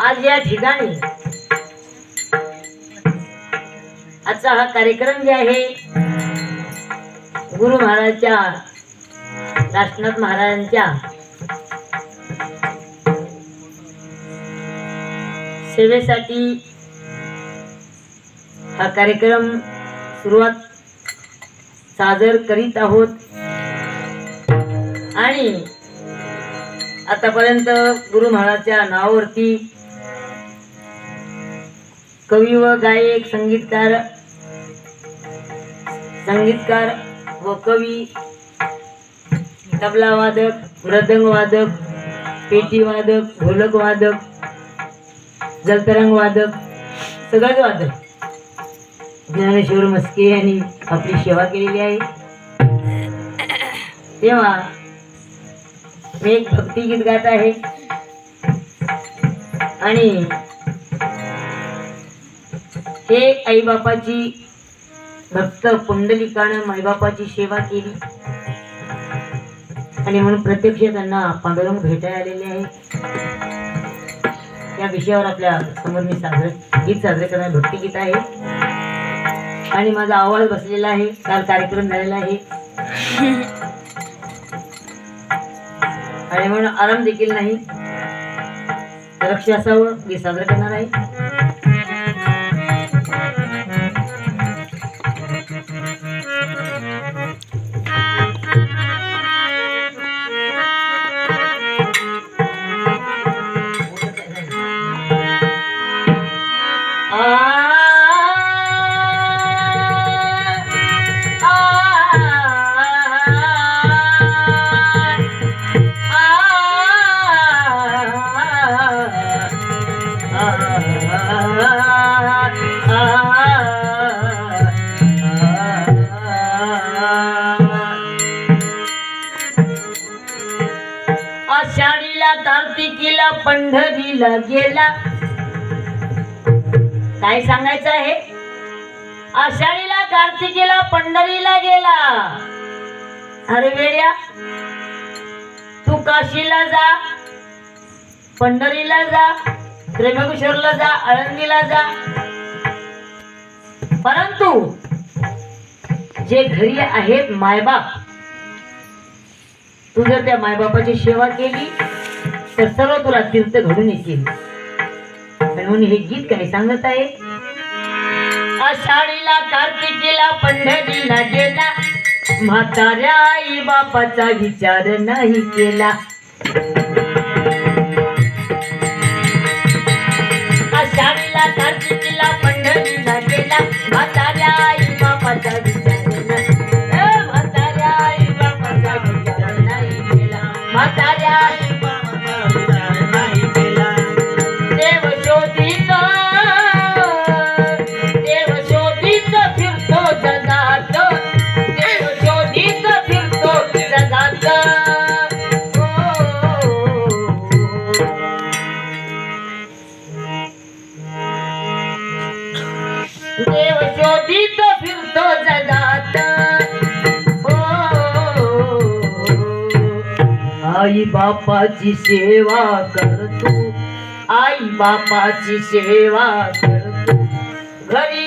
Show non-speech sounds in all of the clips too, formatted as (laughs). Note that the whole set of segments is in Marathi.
आज या ठिकाणी आजचा हा कार्यक्रम जे आहे गुरु महाराजच्या राष्ट्रनाथ महाराजांच्या सेवेसाठी हा कार्यक्रम सुरुवात सादर करीत आहोत. आणि आतापर्यंत गुरु महाराजच्या नावावरती कवी व गायक संगीतकार संगीतकार व कवी तबला वादक मृदंग वादक पेटी वादक ढोलक वादक. जलतरंग वादक सगळंच वादक ज्ञानेश्वर मस्के यांनी आपली सेवा केलेली आहे. तेव्हा मी एक भक्तिगीत गात आहे. आणि हे आईबापाची भक्त पुंडलिकानं माईबापाची सेवा केली. आणि म्हणून प्रत्यक्ष त्यांना पांडुरंग भेटायला आलेले आहे. या विषयावर आपल्यासमोर मी सादर गीत साजरे करणार भक्तिगीत आहे. आणि माझा आवाज बसलेला आहे. काल कार्यक्रम झालेला आहे. (laughs) आणि म्हणून आराम देखील नाही. लक्ष असावं मी साजरं करणार आहे. पंढरीला गेला. काय सांगायचं आहे? आषाढीला कार्तिकीला पंढरीला गेला. अरे वेड्या तू काशीला जा पंढरीला जा त्र्यंबकेश्वरला जा आळंदीला जा. परंतु जे घरी आहेत मायबाप तू जर त्या मायबापाची सेवा केली तर सर्व तुला तीर्थ घडून येतील. म्हणून हे गीत काय सांगत आहे? आषाढीला कार्तिकीला पंढरीला गेला. म्हाताऱ्या आई बापाचा विचार नाही केला. आषाढीला कार्तिकीला पंढरीला गेला. म्हाताऱ्या आई बापाचा आई बापाची सेवा करतो आई बापाची सेवा करतो. घरी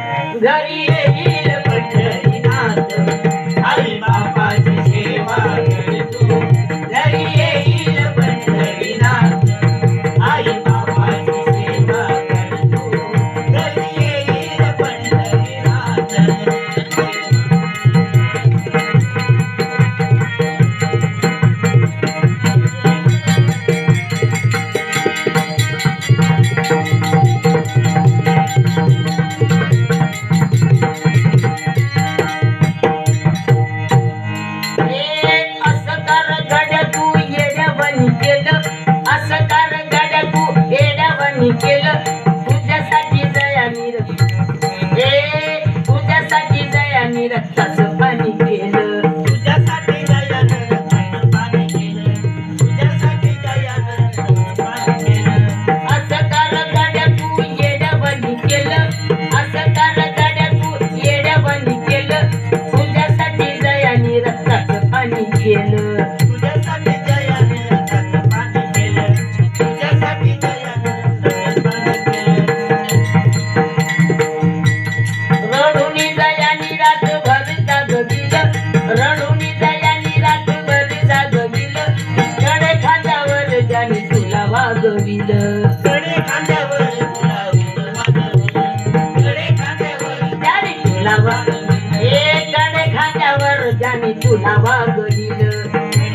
घरी येईल पंढरीनाथ. आई बापाची सेवा. तुला वागविलकडे खांद्यावर तुला खांद्यावर तुला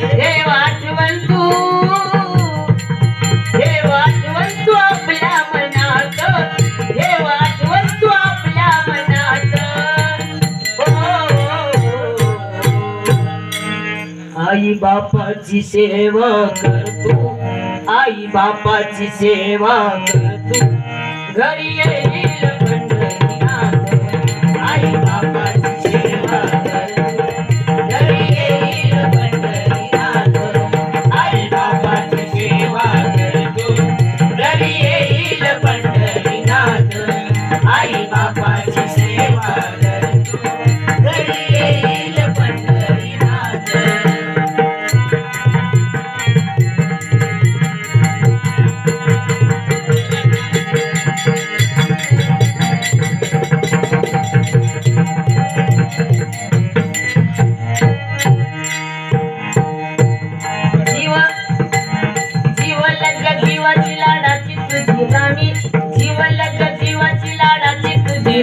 हे तू हे तू आपल्या मनात. हे तू आपल्या मनात. हो. आई बापाची सेवा करतो. आई बापाची सेवा करतो. घरी येईल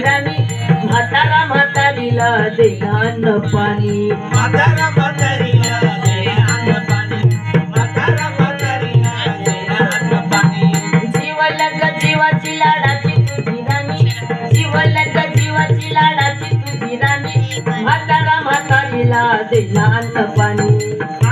लाडाची तुझी राणी म्हातारा म्हातारीला देणार अन्न पाणी म्हातारा म्हातारीला दे अन्न पाणी. म्हातारा म्हातारीला दे अन्न पाणी. जीवाची लाडाची तुझी राणी जीवाची लाडाची तुझी राणी म्हातारा म्हातारीला देणार अन्न पाणी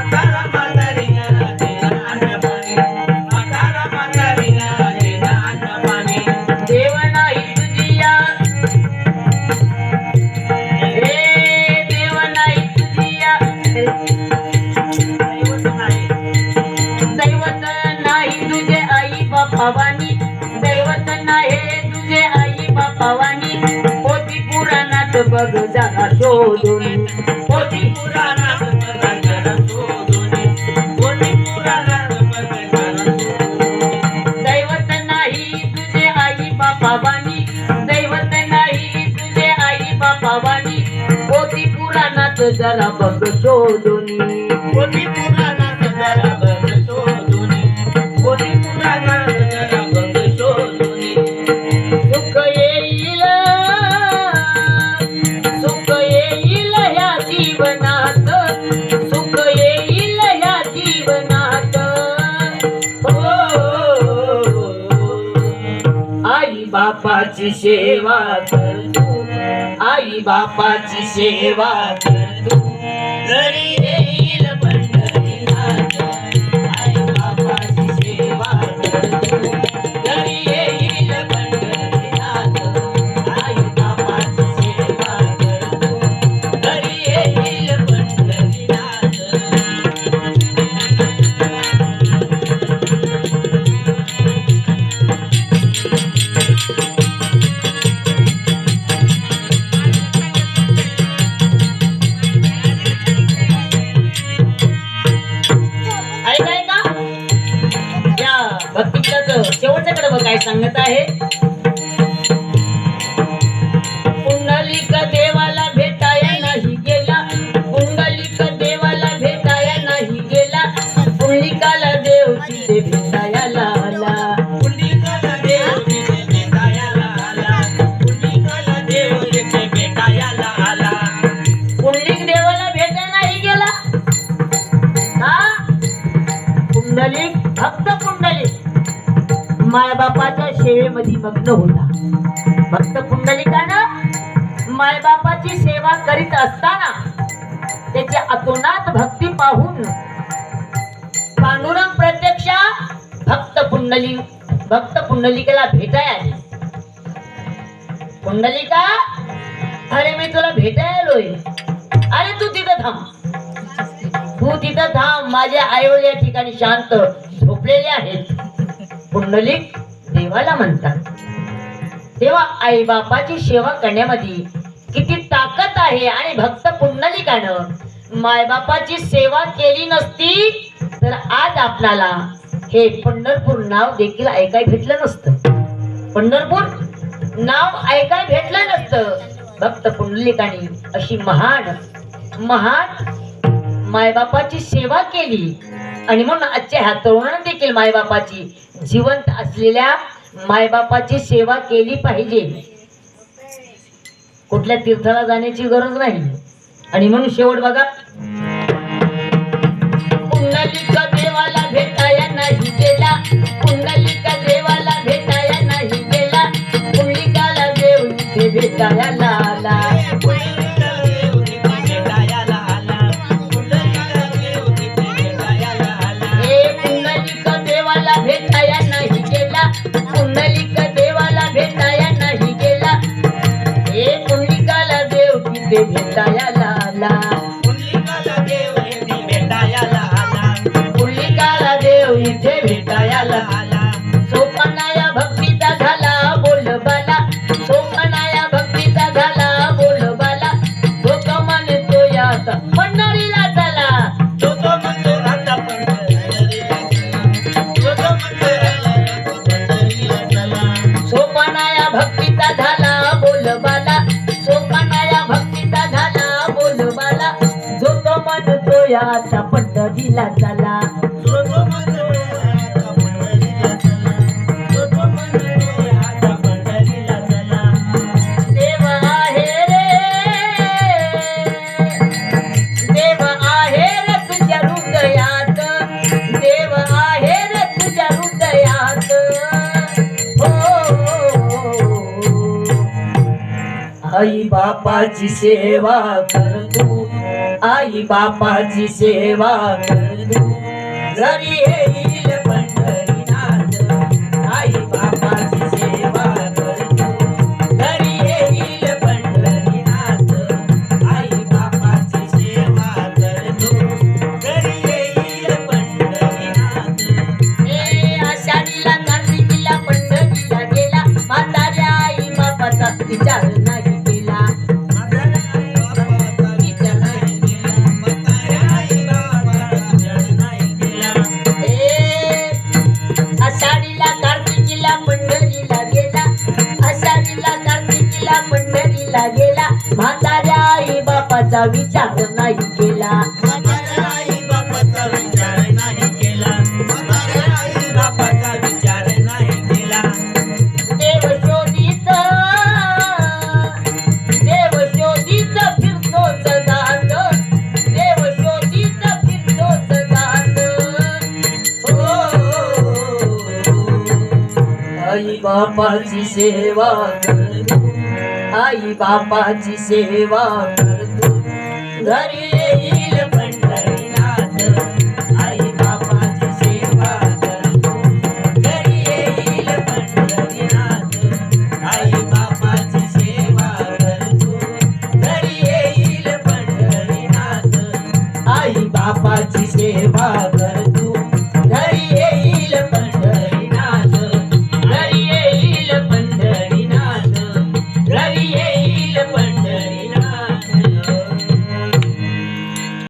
जरा शोधून पोती जरा शोधून. कोणी पुराणात दैवत नाही तुझे आई दैवत नाही तुझे आई पुराणात जरा बघ शोधून बापाची सेवा कर तू. आई बापाची सेवा कर तू. घरी येईल पंढरीनाथ आई बापाची सेवा कर तू. मध्ये मग्न होता. भक्त पुंडलिकानं मायबापाची सेवा करीत असताना त्याची अतोनात भक्ती पाहून पांडुरंग प्रत्यक्ष भक्त पुंडलिक भक्त पुंडलिकेला भेटाय आले. पुंडलिका अरे मी तुला भेटायला आलोय. अरे तू तिथं थांब. तू तिथं थांब. माझे आईवडील या ठिकाणी शांत झोपलेले आहेत. पुंडलिक देवाला म्हणतात. तेव्हा आई बापाची सेवा करण्यामध्ये किती ताकद आहे आणि भक्त पुंडलिकानं मायबापाची सेवा केली नसती तर आज आपल्याला हे पंढरपूर नाव देखील ऐकाय भेटलं नसतं. पंढरपूर नाव ऐकाय भेटलं नसतं. भक्त पुंडलिकाने अशी महान महान मायबापाची सेवा केली. आणि म्हणून आजच्या ह्या तरुणाने देखील मायबापाची जिवंत असलेल्या मायबापाची सेवा केली पाहिजे. कुठल्या तीर्थाला जाण्याची गरज नाही. आणि म्हणून शेवट बघा. पुंडलिक देवाला भेटाया नाही गेला पुंडलिक देवाला भेटाया नाही गेला पुंडलिकाला देव भेटायला आला देव देव इथे देव इथे. सोपनाया भक्तीचा झाला बोलबाला सोपनाया भक्तीचा झाला बोलबाला लोक म्हणतो यात पंढरीला चला तो तो म्हणतो आता पंढरीला चला. तो तो म्हणतो आता पंढरीला चला. सोपानाया भक्तीचा झाला तुझ्या पद्धतीला चला. आई बापाची सेवा कर तू आई बापाची सेवा कर तू बापाचा विचार नाही केला. आई बापाचा विचार नाही केला. म्हाताऱ्या आई बापाचा विचार नाही केला. देव शोधित देव शोधित फिरतो जगात देव शोधित फिरतो जगात हो आई बापाची सेवा आई बापाची सेवा कर